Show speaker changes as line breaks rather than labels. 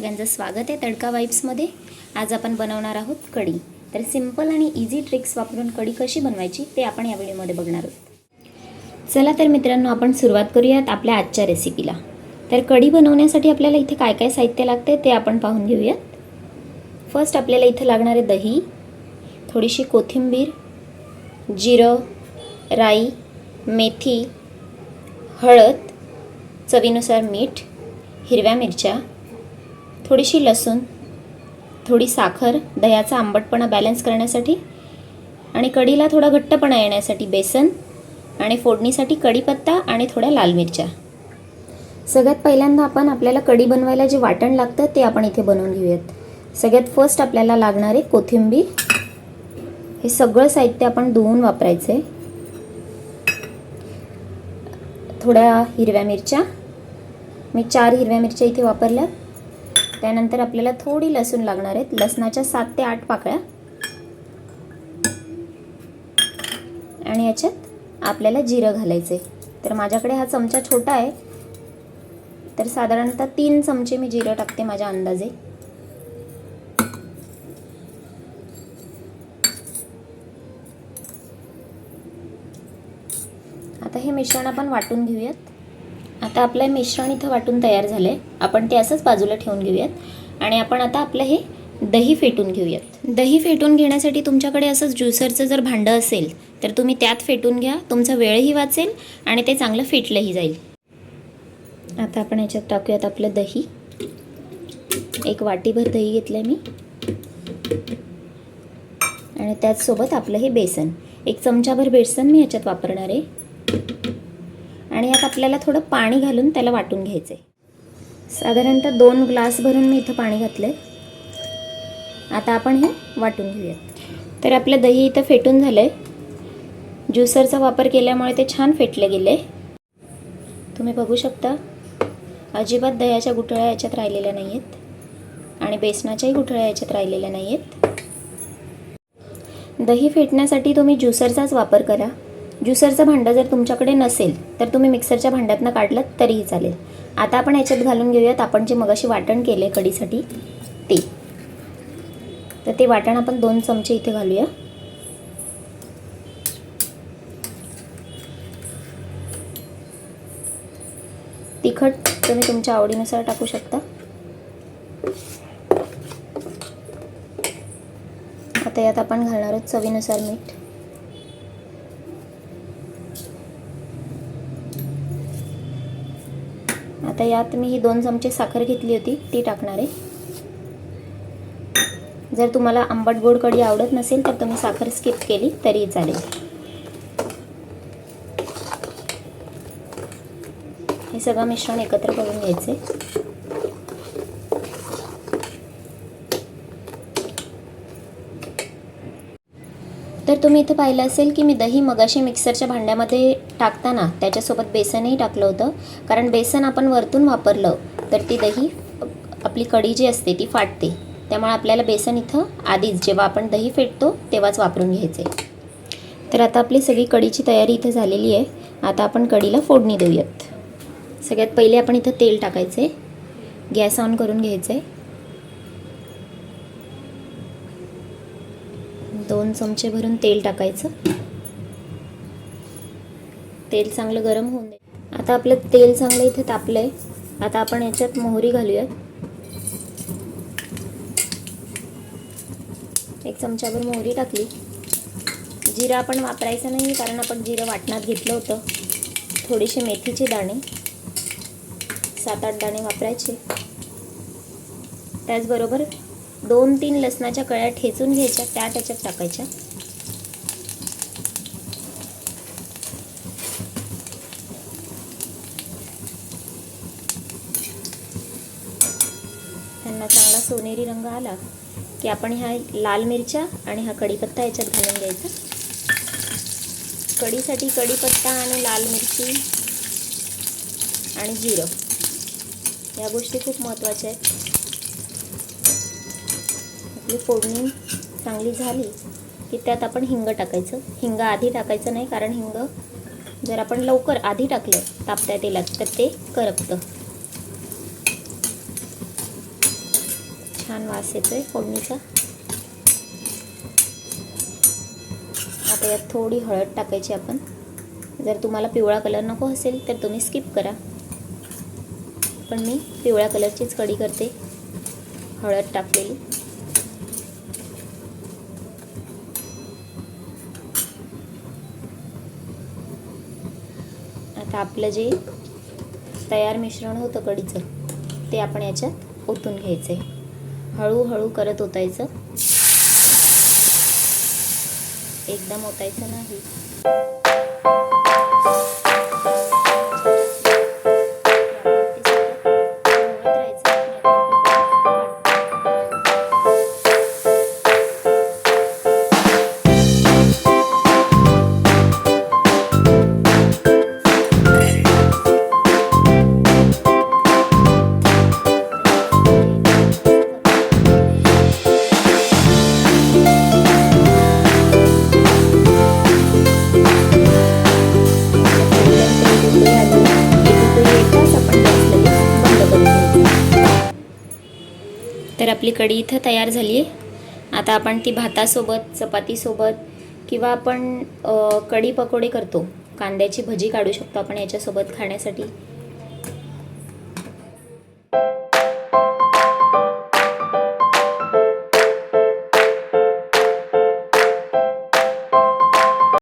सगळ्यांचं स्वागत आहे तडका वाईब्समध्ये आज आपण बनवणार आहोत कढी. तर सिंपल आणि इझी ट्रिक्स वापरून कढी कशी बनवायची ते आपण या व्हिडिओमध्ये बघणार आहोत. चला तर मित्रांनो आपण सुरुवात करूयात आपल्या आजच्या रेसिपीला तर कढी बनवण्यासाठी आपल्याला इथे काय काय साहित्य लागते ते आपण पाहून घेऊयात. फर्स्ट आपल्याला इथे लागणारे दही थोडीशी कोथिंबीर जिरं राई मेथी हळद चवीनुसार मीठ हिरव्या मिरच्या थोडीशी लसूण थोडी साखर दह्याचा आंबटपणा बॅलन्स करण्यासाठी आणि कढीला थोडा घट्टपणा येण्यासाठी बेसन आणि फोडणीसाठी कढीपत्ता आणि थोड्या लाल मिरच्या. सगळ्यात पहिल्यांदा आपण आपल्याला कढी बनवायला जे वाटण लागतं ते आपण इथे बनवून घेऊयात. सगळ्यात फर्स्ट आपल्याला लागणार आहे कोथिंबीर. हे सगळं साहित्य आपण धुवून वापरायचं आहे थोड्या हिरव्या मिरच्या. मी चार हिरव्या मिरच्या इथे वापरल्या त्यानंतर आपल्याला थोडी लसूण लागणार आहेत. लसणाच्या सात ते आठ पाकळ्या. आणि याच्यात आपल्याला जिरं घालायचे तर माझ्याकडे हा चमचा छोटा आहे. तर साधारणतः तीन चमचे मी जिरं टाकते माझ्या अंदाजे. आता हे मिश्रण आपण वाटून घेऊयात. आता आपलं हे मिश्रण इथं वाटून तयार झालं आहे आपण ते असंच बाजूला ठेवून घेऊयात. आणि आपण आता आपलं हे दही फेटून घेऊयात. दही फेटून घेण्यासाठी तुमच्याकडे असंच ज्युसरचं जर भांडं असेल तर तुम्ही त्यात फेटून घ्या. तुमचा वेळही वाचेल आणि ते चांगलं फेटलंही जाईल. आता आपण याच्यात टाकूयात आपलं दही. एक वाटीभर दही घेतलं मी. आणि त्याचसोबत आपलं हे बेसन. एक चमचाभर बेसन मी याच्यात वापरणार आहे. आणि यात आपल्याला थोडं पाणी घालून त्याला वाटून घ्यायचं आहे साधारणतः दोन ग्लास भरून मी इथं पाणी घातलं आहे आता आपण हे वाटून घेऊयात. तर आपलं दही इथं फेटून झालं आहे ज्युसरचा वापर केल्यामुळे ते छान फेटले गेले. तुम्ही बघू शकता अजिबात दह्याच्या गुठळ्या याच्यात राहिलेल्या नाही आहेत आणि बेसनाच्याही गुठळ्या याच्यात राहिलेल्या नाही आहेत दही फेटण्यासाठी तुम्ही ज्युसरचाच वापर करा. ज्युसरचं भांडं जर तुमच्याकडे नसेल तर तुम्ही मिक्सरच्या भांड्यातनं काढलं तरीही चालेल. आता आपण याच्यात घालून घेऊयात आपण जे मगाशी वाटण केले कढीसाठी ते. तर ते वाटण आपण दोन चमचे इथे घालूया. तिखट तुम्ही तुमच्या आवडीनुसार टाकू शकता. आता यात आपण घालणार आहोत चवीनुसार मीठ. आता यात मी ही दोन चमचे साखर घेतली होती ती टाकणार आहे. जर तुम्हाला आंबट गोड कढी आवडत नसेल तर तुम्ही साखर स्किप केली तरी चालेल. हे सगळं मिश्रण एकत्र करून घ्यायचे तर तुम्ही इथं पाहिलं असेल की मी दही मगाशी मिक्सरच्या भांड्यामध्ये टाकताना त्याच्यासोबत बेसनही टाकलं होतं. कारण बेसन आपण वरतून वापरलं तर ती दही आपली कढी जी असते ती फाटते. त्यामुळे आपल्याला बेसन इथं आधीच जेव्हा आपण दही फेटतो तेव्हाच वापरून घ्यायचे. तर आता आपली सगळी कढीची तयारी इथं झालेली आहे. आता आपण कढीला फोडणी देऊयात. सगळ्यात पहिले आपण इथं तेल टाकायचे. गॅस ऑन करून घ्यायचं. आहे दोन चमचे भरून तेल टाकायचं. तेल चांगलं गरम होऊन दे. आता आपलं तेल चांगलं इथे तापलं आहे आता आपण याच्यात मोहरी घालूयात. एक चमच्याभर मोहरी टाकली. जिरा आपण वापरायचं नाही कारण आपण जिरं वाटणात घेतलं होतं. थोडीशी मेथीचे दाणे. सात आठ दाणे वापरायचे. त्याचबरोबर दोन तीन लसणाच्या कळ्या ठेचून घ्यायच्या त्या त्याच्यात टाकायच्या. त्यांना चांगला सोनेरी रंग आला की आपण ह्या लाल मिरच्या आणि हा कढीपत्ता याच्यात घालून घ्यायचा. कढीसाठी कढीपत्ता आणि लाल मिरची आणि जिरं. या गोष्टी खूप महत्त्वाच्या आहेत. आपली फोडणी चांगली झाली की त्यात आपण हिंग टाकायचं. हिंग आधी टाकायचं नाही कारण हिंग जर आपण लवकर आधी टाकलं तापत्या तेलात तर ते करपतं. छान वास येतो आहे फोडणीचा. आता यात थोडी हळद टाकायची आपण. जर तुम्हाला पिवळा कलर नको असेल तर तुम्ही स्किप करा. पण मी पिवळ्या कलरचीच कढी करते. हळद टाकलेली. तर आपलं जे तयार मिश्रण होतं कढीचं ते आपण याच्यात ओतून घ्यायचं आहे हळूहळू करत ओतायचं. एकदम ओतायचं नाही. तर आपली कढी इथं तयार झाली आहे. आता आपण ती भातासोबत चपातीसोबत किंवा आपण कढी पकोडे करतो. कांद्याची भजी काढू शकतो आपण याच्यासोबत खाण्यासाठी.